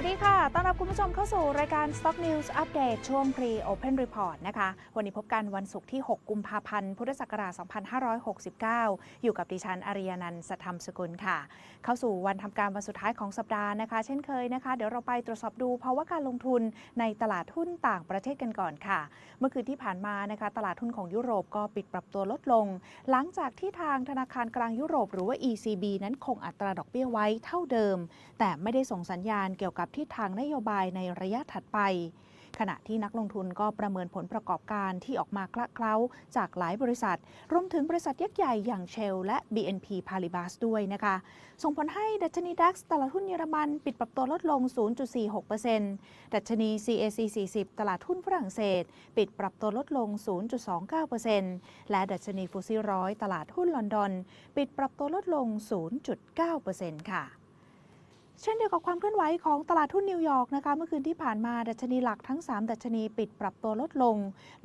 สวัสดีค่ะ ต้อนรับคุณผู้ชมเข้าสู่รายการ Stock News Update ช่วง Pre Open Report นะคะ วันนี้พบกันวันศุกร์ที่ 6 กุมภาพันธ์ พุทธศักราช 2569 อยู่กับดิฉันอาริยานันท์สธรรมสกุลค่ะ เข้าสู่วันทำการวันสุดท้ายของสัปดาห์นะคะ เช่นเคยนะคะ เดี๋ยวเราไปตรวจสอบดูภาวะการลงทุนในตลาดหุ้นต่างประเทศกันก่อนค่ะ เมื่อคืนที่ผ่านมานะคะ ตลาดหุ้นของยุโรปก็ปิดปรับตัวลดลง หลังจากที่ทางธนาคารกลางยุโรป หรือว่า ECB นั้นคงอัตราดอกเบี้ยไว้เท่าเดิม แต่ไม่ได้ส่งสัญญาณเกี่ยวกับทิศทางนโยบายในระยะถัดไป ขณะที่นักลงทุนก็ประเมินผลประกอบการที่ออกมาคละเคล้าจากหลายบริษัท รวมถึงบริษัทยักษ์ใหญ่อย่างเชลและ BNP Paribas ด้วยนะคะ ส่งผลให้ดัชนีดัคตลาดหุ้นเยอรมันปิดปรับตัวลดลง 0.46%ดัชนี CAC 40 ตลาดหุ้นฝรั่งเศส ปิดปรับตัวลดลง 0.29%และดัชนีฟุตซี่ร้อยตลาดหุ้นลอนดอน ปิดปรับตัวลดลง 0.9%ค่ะ เช่นเดียวกับความเคลื่อนไหวของตลาดหุ้นนิวยอร์กนะคะเมื่อคืนที่ผ่านมาดัชนีหลักทั้ง 3 ดัชนีปิดปรับตัวลดลง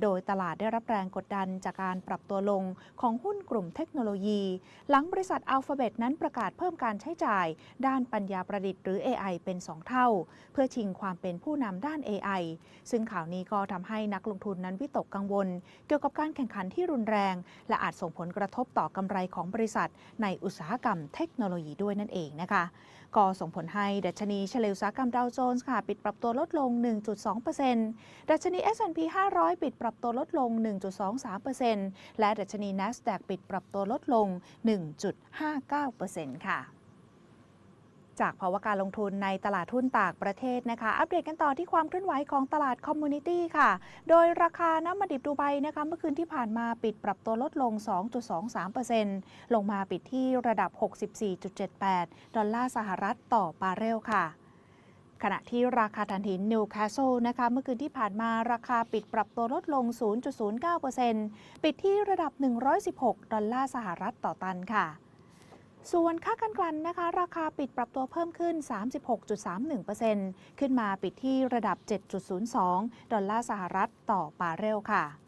โดยตลาดได้รับแรงกดดันจากการปรับตัวลงของหุ้นกลุ่มเทคโนโลยี หลังบริษัทอัลฟาเบตนั้นประกาศเพิ่มการใช้จ่าย ด้านปัญญาประดิษฐ์หรือ AI เป็น 2 เท่า เพื่อชิงความเป็นผู้นำด้าน AI ซึ่งข่าวนี้ก็ทำให้นักลงทุนนั้นวิตกกังวล เกี่ยวกับการแข่งขันที่รุนแรง และอาจส่งผลกระทบต่อกำไรของบริษัท ในอุตสาหกรรมเทคโนโลยีด้วยนั่นเองนะคะ ก็ส่งผลให้ดัชนีเฉลี่ยอุตสาหกรรมดาวโจนส์ค่ะ ปิดปรับตัวลดลง 1.2%ดัชนี S&P 500 ปิดปรับตัวลดลง 1.23%และดัชนี NASDAQ ปิดปรับตัวลดลง 1.59%ค่ะ จากภาวะการลงทุนในตลาดหุ้นต่างประเทศนะคะ อัปเดตกันต่อที่ความเคลื่อนไหวของตลาดคอมมูนิตี้ค่ะ โดยราคาน้ำมันดิบดูไบนะคะเมื่อคืนที่ผ่านมาปิดปรับตัวลดลง 2.23%ลงมาปิดที่ระดับ 64.78 ดอลลาร์สหรัฐต่อบาร์เรลค่ะขณะที่ราคาถ่านหินนิวคาสเซิลนะคะเมื่อคืนที่ผ่านมาราคาปิดปรับตัวลดลง 0.09%ปิดที่ระดับ 116 ดอลลาร์สหรัฐต่อตันค่ะ ส่วนค่ากันกลั่นนะคะ ราคาปิดปรับตัวเพิ่มขึ้น 36.31%ขึ้นมาปิดที่ระดับ 7.02 ดอลลาร์สหรัฐต่อบาร์เรลค่ะ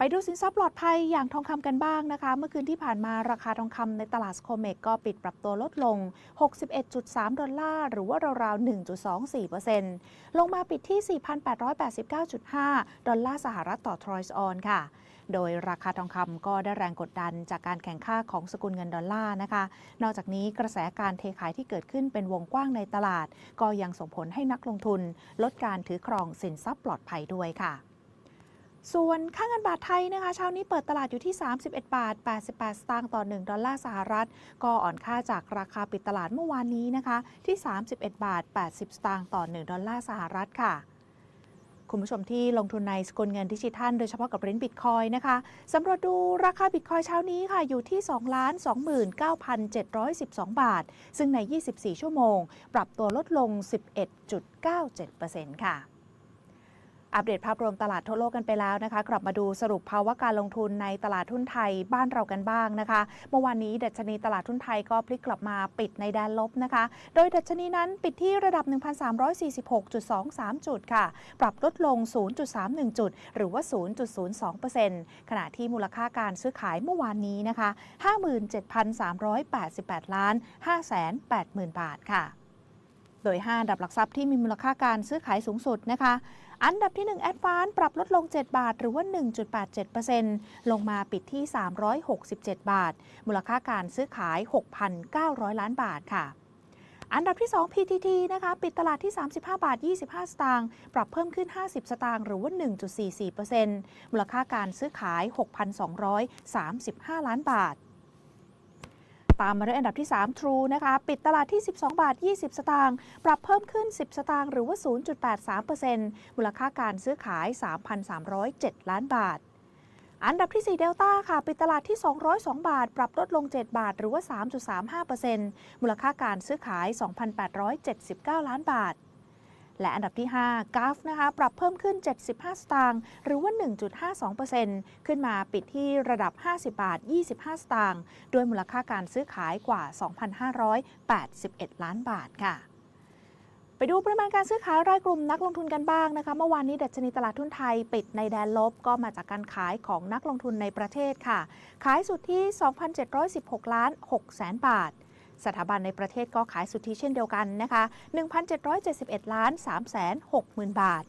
ไปดูสินทรัพย์ปลอดภัยอย่างทองคำกันบ้างนะคะ เมื่อคืนที่ผ่านมาราคาทองคำในตลาดสโคเมกก็ปิดปรับตัวลดลง 61.3 ดอลลาร์ หรือว่าราวๆ 1.24%ลงมาปิดที่ 4,889.5 ดอลลาร์สหรัฐต่อทรอยส์ออนค่ะ โดยราคาทองคำก็ได้แรงกดดันจากการแข่งข้าของสกุลเงินดอลลาร์นะคะ นอกจากนี้กระแสการเทขายที่เกิดขึ้นเป็นวงกว้างในตลาด ก็ยังส่งผลให้นักลงทุน ลดการถือครองสินทรัพย์ปลอดภัยด้วยค่ะ ส่วนค่าเงินบาทไทยนะคะเช้านี้เปิดตลาดอยู่ที่ 31 บาท 88 สตางค์ต่อ 1 ดอลลาร์สหรัฐ ก็อ่อนค่าจากราคาปิดตลาดเมื่อวานนี้นะคะ ที่ 31 บาท 80 สตางค์ต่อ 1 ดอลลาร์สหรัฐค่ะ คุณผู้ชมที่ลงทุนในสกุลเงินดิจิทัล โดยเฉพาะกับเหรียญบิตคอยนะคะสำรวจดูราคาบิตคอยเช้านี้ค่ะอยู่ที่ 2 29,712 บาท ซึ่งใน 24 ชั่วโมง ปรับตัวลดลง 11.97%ค่ะ อัปเดตภาพรวมตลาดทั่วโลกกันไปแล้วนะคะ กลับมาดูสรุปภาวะการลงทุนในตลาดหุ้นไทยบ้านเรากันบ้างนะคะ เมื่อวานนี้ดัชนีตลาดหุ้นไทยก็พลิกกลับมาปิดในแดนลบนะคะ โดยดัชนีนั้นปิดที่ระดับ 1,346.23 จุดค่ะ ปรับลดลง 0.31 จุด หรือว่า 0.02%ขณะที่มูลค่าการซื้อขายเมื่อวานนี้นะคะ 57,388 ล้าน 580,000 บาทค่ะ โดย 5 อันดับหลักทรัพย์ที่มีมูลค่าการซื้อขายสูงสุดนะคะ อันดับที่1 a d v a n c e ปรับลดลง 7 บาท หรือว่า 1.87%ลงมาปิดที่ 367 บาท มูลค่าการซื้อขาย 6,900 ล้านบาทค่ะอันดับที่ 2 PTT นะคะ ปิดตลาดที่ 35 บาท 25 สตางค์ ปรับเพิ่มขึ้น 50 สตางค์ หรือว่า 1.44%มูลค่าการซื้อขาย 6,235 ล้านบาท ตามมาด้วยอันดับที่ 3 True นะคะ ปิดตลาดที่ 12 บาท 20 สตางค์ ปรับเพิ่มขึ้น 10 สตางค์หรือว่า 0.83%มูลค่าการซื้อขาย 3,307 ล้านบาทอันดับที่4 Delta ค่ะ ปิดตลาดที่ 202 บาท ปรับลดลง 7 บาท หรือว่า 3.35%มูลค่าการซื้อขาย 2,879 ล้านบาท และอันดับที่5 g a f นะคะ ปรับเพิ่มขึ้น 75 สตางค์ หรือว่า 1.52%ขึ้นมาปิดที่ระดับ 50 บาท 25 สตางค์ ด้วยมูลค่าการซื้อขายกว่า 2,581 ล้านบาทค่ะไปดูปริมาณการซื้อขายรายกลุ่มนักลงทุนกันบ้างนะคะ เมื่อวานนี้ดัชนีตลาดทุนไทยปิดในแดนลบก็มาจากการขายของนักลงทุนในประเทศค่ะ ขายสุดที่ 2,716 ล้าน6แสนบาท สถาบันในประเทศก็ขายสุทธิเช่นเดียวกันนะคะ1,771 ล้าน3 6 0 0 0บาท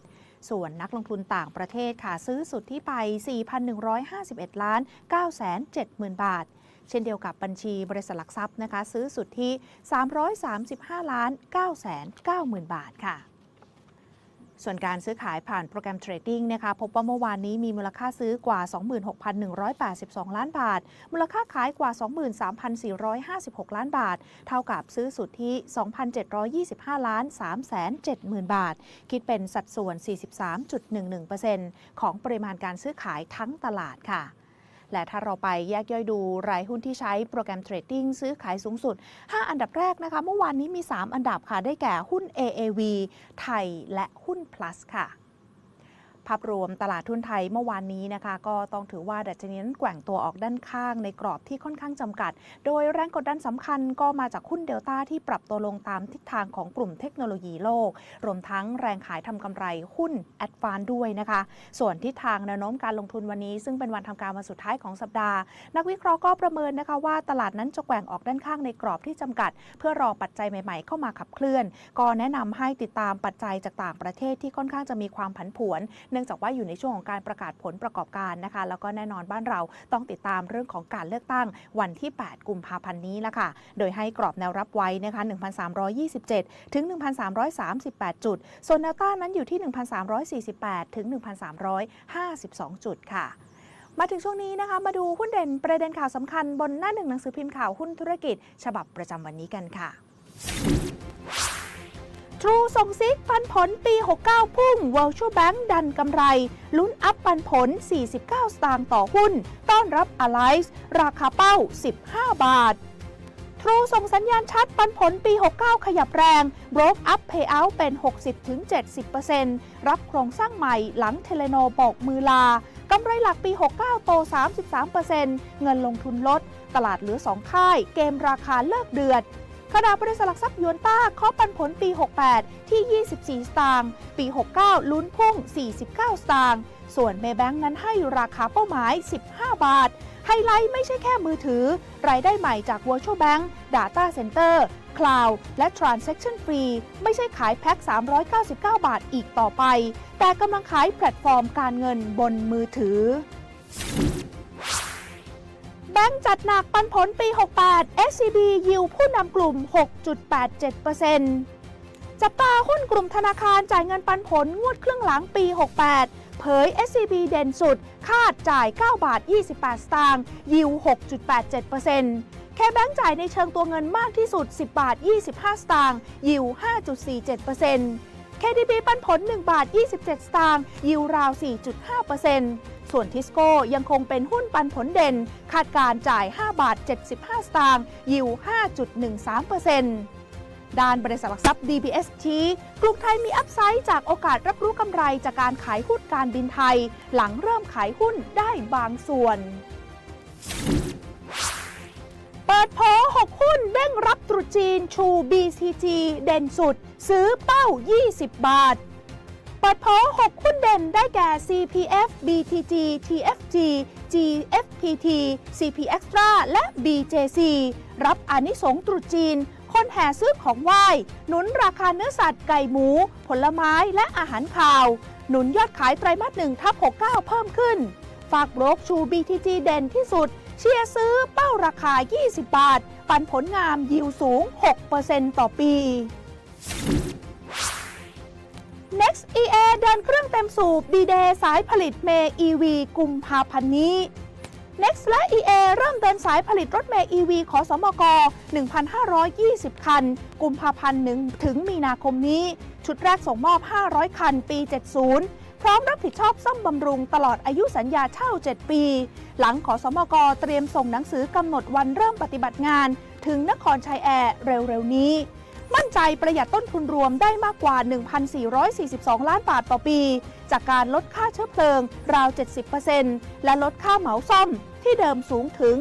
ส่วนนักลงทุนต่างประเทศค่ะซื้อสุทธิไป 4,151 ล้าน 9 7 0 0 0 บาท เช่นเดียวกับบัญชีบริษัทหลักทรัพย์นะคะซื้อสุทธิ335 ล้าน 9 9 0 0 0 0 บาทค่ะ ส่วนการซื้อขายผ่านโปรแกรมเทรดดิ้งนะคะพบว่าเมื่อวานนี้มีมูลค่าซื้อกว่า 26,182 ล้านบาท มูลค่าขายกว่า 23,456 ล้านบาท เท่ากับซื้อสุทธิ 2,725 ล้าน 370,000 บาท คิดเป็นสัดส่วน 43.11%ของปริมาณการซื้อขายทั้งตลาดค่ะ และถ้าเราไปแยกย่อยดูรายหุ้นที่ใช้โปรแกรมเทรดดิ้งซื้อขายสูงสุด 5 อันดับแรกนะคะเมื่อวานนี้มี 3 อันดับค่ะได้แก่หุ้น AAV ไทยและหุ้น plus ค่ะ ภาพรวมตลาดทุนไทยเมื่อวานนี้นะคะ ก็ต้องถือว่าดัชนีนั้นแกว่งตัวออกด้านข้างในกรอบที่ค่อนข้างจำกัด โดยแรงกดดันสำคัญก็มาจากหุ้นเดลต้าที่ปรับตัวลงตามทิศทางของกลุ่มเทคโนโลยีโลก รวมทั้งแรงขายทำกำไรหุ้นแอดฟานด้วยนะคะ ส่วนทิศทางแนวโน้มการลงทุนวันนี้ ซึ่งเป็นวันทำการวันสุดท้ายของสัปดาห์ นักวิเคราะห์ก็ประเมินนะคะว่าตลาดนั้นจะแกว่งออกด้านข้างในกรอบที่จำกัด เพื่อรอปัจจัยใหม่ ๆ เข้ามาขับเคลื่อน ก็แนะนำให้ติดตามปัจจัยจากต่างประเทศที่ค่อนข้างจะมีความผันผวนเนื่องจากว่าอยู่ในช่วงของการประกาศผลประกอบการนะคะ แล้วก็แน่นอนบ้านเราต้องติดตามเรื่องของการเลือกตั้งวันที่ 8 กุมภาพันธ์นี้ละค่ะ โดยให้กรอบแนวรับไว้นะคะ 1,327 ถึง 1,338 จุด ส่วนแนวต้านนั้นอยู่ที่ 1,348 ถึง 1,352 จุดค่ะมาถึงช่วงนี้นะคะ มาดูหุ้นเด่นประเด็นข่าวสำคัญบนหน้าหนึ่งหนังสือพิมพ์ข่าวหุ้นธุรกิจ ฉบับประจำวันนี้กันค่ะ ทรูส่งซิกปันผลปี 69 พุ่ง Virtual Bank ดันกำไร ลุ้นอัพปันผล 49 สตางค์ต่อหุ้น ต้อนรับ Alice ราคาเป้า 15 บาท ทรูส่งสัญญาณชัดปันผลปี 69 ขยับแรง Broke Up Payout เป็น 60-70%รับโครงสร้างใหม่หลังเทเลโนบอกมือลากำไรหลักปี 69 โต 33%เงินลงทุนลด ตลาดเหลือ 2 ค่าย เกมราคาเลิกเดือด ขณะบริษัทหลักทรัพย์ยวนต้าเคาะปันผลปี 68 ที่ 24 สตางค์ปี 69 ลุ้นพุ่ง 49 สตางค์ส่วนเมแบงค์นั้นให้ราคาเป้าหมาย 15 บาท ไฮไลท์ไม่ใช่แค่มือถือ รายได้ใหม่จาก Virtual Bank Data Center Cloud และ Transaction Free ไม่ใช่ขายแพ็ค 399 บาทอีกต่อไป แต่กำลังขายแพลตฟอร์มการเงินบนมือถือ บงก์จัดหนักปันผลปี 68 SCB ยิวผู้นำกลุ่ม 6.87%จับตาหุ้นกลุ่มธนาคารจ่ายเงินปันผลงวดครึ่งหลังปี 68 เผย SCB เด่นสุด คาดจ่าย 9 บาท 28 สตางค์ยิว 6.87%แค่แบงก์จ่ายในเชิงตัวเงินมากที่สุด 10 บาท 25 สตางค์ยิว 5.47% KDB ปันผล 1 บาท 27 สตางค์ยิวราว 4.5%ส่วนทิสโก้ยังคงเป็นหุ้นปันผลเด่น คาดการจ่าย 5 บาท 75 สตางค์ยิว 5.13%ด้านบริษัทหลักทรัพย์ DBS ชี้กรุงไทยมีอัพไซด์จากโอกาสรับรู้กำไรจากการขายหุ้นการบินไทย หลังเริ่มขายหุ้นได้บางส่วน เปิดโผ6หุ้นเด้งรับตรุษจีนชู BCG เด่นสุด ซื้อเป้า 20 บาท เปิดโผ6หุ้นเด่นได้แก่ CPF BTG TFG GFPT CP Extra และ BJC รับอนิสงส์ตรุษจีน คนแห่ซื้อของไหว้ หนุนราคาเนื้อสัตว์ไก่หมู ผลไม้และอาหารคาว หนุนยอดขายไตรมาสหนึ่งทับ69 เพิ่มขึ้น ฝากโบรกชู BTG เด่นที่สุด เชียร์ซื้อเป้าราคา 20 บาท ปันผลงามยิวสูง 6%ต่อปี Next EA เดินเครื่องเต็มสูบดีเดย์สายผลิตเมย์ EV กุมภาพันธ์นี้ Next และ EA เริ่มเดินสายผลิตรถเมย์ EV ขอสมก 1,520 คัน กุมภาพันธ์1ถึงมีนาคมนี้ ชุดแรกส่งมอบ 500 คัน ปี 70 พร้อมรับผิดชอบซ่อมบำรุงตลอดอายุสัญญาเช่า 7 ปี หลังขอสมกเตรียมส่งหนังสือกำหนดวันเริ่มปฏิบัติงาน ถึงนครชัยแอร์เร็วๆนี้ มั่นใจประหยัดต้นทุนรวมได้มากกว่า 1,442 ล้านบาทต่อปี จากการลดค่าเชื้อเพลิงราว 70%และลดค่าเหมาซ่อมที่เดิมสูงถึง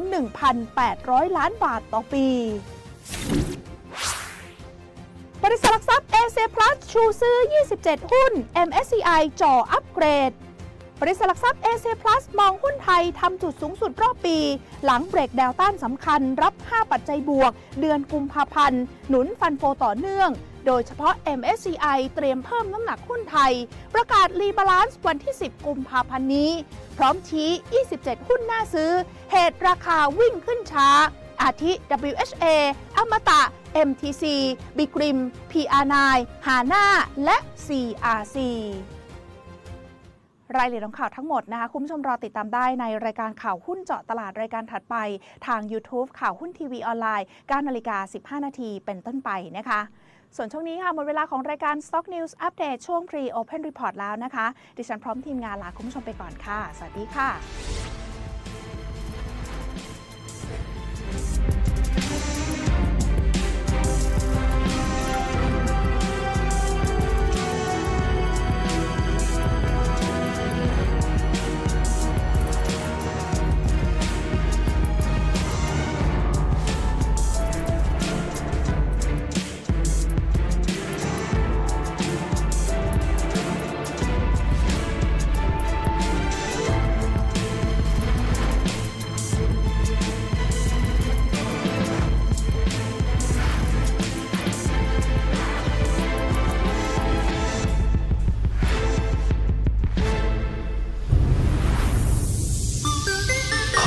1,800 ล้านบาทต่อปี ริษัทหลักทรัพย์เอเชียพลัสชูซื้อ 27 หุ้น MSCI จ่ออัปเกรด บริษัทหลักทรัพย์ AC Plus มองหุ้นไทยทำจุดสูงสุดรอบปี หลังเบรกแนวต้านสำคัญรับ 5 ปัจจัยบวก เดือนกุมภาพันธ์ หนุนฟันโฟต่อเนื่อง โดยเฉพาะ MSCI เตรียมเพิ่มน้ำหนักหุ้นไทย ประกาศรีบาลานซ์วันที่ 10 กุมภาพันธ์นี้ พร้อมชี้ 27 หุ้นน่าซื้อ เหตุราคาวิ่งขึ้นช้า อาทิ WHA อมตะ MTC บิกริม PR9 ฮาน่า และ CRC รายละเอียดของข่าวทั้งหมดนะคะคุณผู้ชมรอติดตามได้ในรายการข่าวหุ้นเจาะตลาดรายการถัดไป ทาง YouTube ข่าวหุ้นทีวีออนไลน์9นาฬิกา15 นาทีเป็นต้นไปนะคะ ส่วนช่วงนี้ค่ะ หมดเวลาของรายการ Stock News Update ช่วง Pre Open Report แล้วนะคะ ดิฉันพร้อมทีมงานลาคุณผู้ชมไปก่อนค่ะ สวัสดีค่ะ